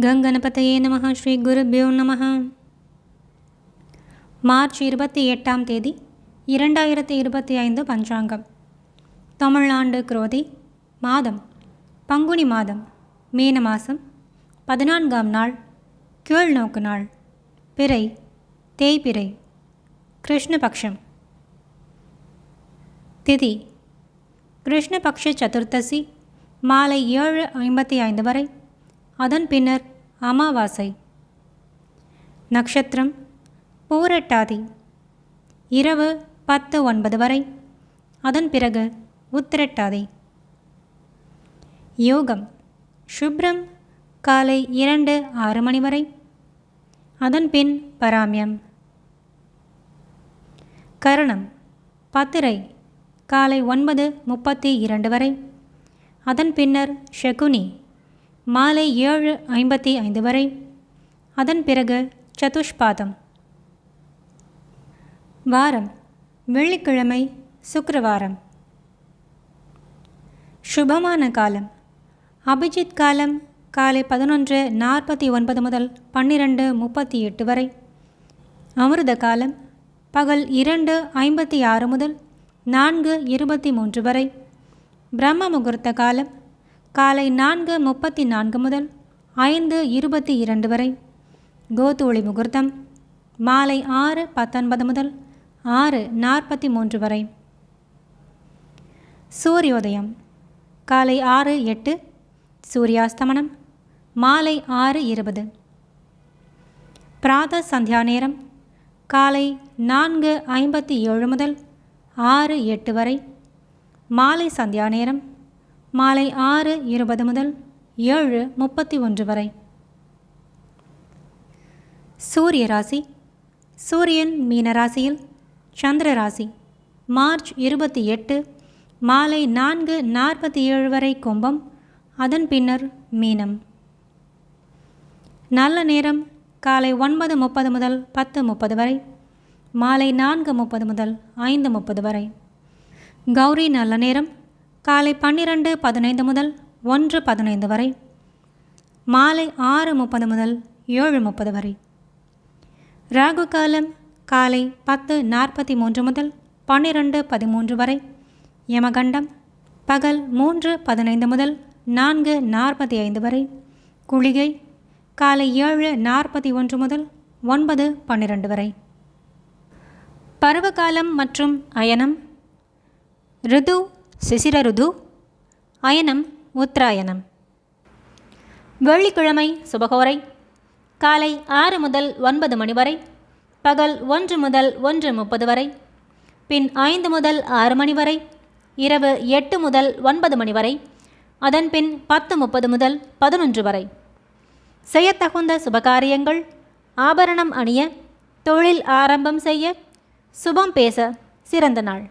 கங்கணபதையே நமः ஸ்ரீ குருபியோ நம மார்ச் இருபத்தி எட்டாம் தேதி இரண்டாயிரத்தி இருபத்தி ஐந்து பஞ்சாங்கம். தமிழ்நாடு குரோதி மாதம் பங்குனி மாதம் மீன மாதம் பதினான்காம் நாள் கீழ்நோக்கு நாள் பிறை தேய்பிறை கிருஷ்ணபக்ஷம். திதி கிருஷ்ணபக்ஷ சதுர்த்தசி மாலை ஏழு ஐம்பத்தி ஐந்து வரை அதன் பின்னர் அமாவாசை. நட்சத்திரம் பூரட்டாதி. இரவு பத்து ஒன்பது வரை. அதன் பிறகு உத்திரட்டாதி. யோகம் சுப்ரம் காலை இரண்டு ஆறு மணி வரை. அதன் பின் பராமியம். கரணம் பத்திரை காலை ஒன்பது முப்பத்தி இரண்டு வரை. அதன் பின்னர் ஷகுனி மாலை ஏழு ஐம்பத்தி ஐந்து வரை. அதன் பிறகு சதுஷ்பாதம். வாரம் வெள்ளிக்கிழமை சுக்கரவாரம். சுபமான காலம். அபிஜித் காலம் காலை பதினொன்று நாற்பத்தி ஒன்பது முதல் பன்னிரெண்டு முப்பத்தி எட்டு வரை. அமிர்த காலம் பகல் இரண்டு ஐம்பத்தி ஆறு முதல் நான்கு இருபத்தி மூன்று வரை. பிரம்ம முகூர்த்த காலம் காலை நான்கு முப்பத்தி நான்கு முதல் ஐந்து இருபத்தி இரண்டு வரை. கோதூளி முகூர்த்தம் மாலை ஆறு பத்தொன்பது முதல் ஆறு நாற்பத்தி மூன்று வரை. சூரியோதயம் காலை ஆறு எட்டு சூரியாஸ்தமனம் மாலை ஆறு இருபது. பிராத சந்தியா நேரம் காலை நான்கு ஐம்பத்தி ஏழு முதல் ஆறு எட்டு வரை. மாலை சந்தியா நேரம் மாலை ஆறு இருபது முதல் ஏழு முப்பத்தி ஒன்று வரை. சூரிய ராசி சூரியன் மீன ராசியில் சந்திர ராசி மார்ச் இருபத்தி எட்டு மாலை நான்கு நாற்பத்தி ஏழு வரை கும்பம் அதன் பின்னர் மீனம். நல்ல நேரம் காலை ஒன்பது முப்பது முதல் பத்து முப்பது வரை மாலை நான்கு முப்பது முதல் ஐந்து முப்பது வரை. கௌரி நல்ல நேரம் காலை பன்னிரண்டு பதினைந்து முதல் ஒன்று பதினைந்து வரை மாலை ஆறு முப்பது முதல் ஏழு முப்பது வரை. ராகு காலம் காலை பத்து நாற்பத்தி மூன்று முதல் பன்னிரண்டு பதிமூன்று வரை யமகண்டம் பகல் மூன்று பதினைந்து முதல் நான்கு நாற்பத்தி ஐந்து வரை குளிகை காலை ஏழு நாற்பத்தி ஒன்று முதல் ஒன்பது பன்னிரண்டு வரை. பருவகாலம் மற்றும் அயனம் ரிது சிசிரருது அயனம் உத்தராயணம் வெள்ளிக்கிழமை சுபகோரை காலை ஆறு முதல் ஒன்பது மணி வரை பகல் ஒன்று முதல் ஒன்று முப்பது வரை பின் ஐந்து முதல் ஆறு மணி வரை இரவு எட்டு முதல் ஒன்பது மணி வரை அதன் பின் பத்து முப்பது முதல் பதினொன்று வரை. செய்யத்தகுந்த சுபகாரியங்கள் ஆபரணம் அணிய தொழில் ஆரம்பம் செய்ய சுபம் பேச சிறந்த நாள்.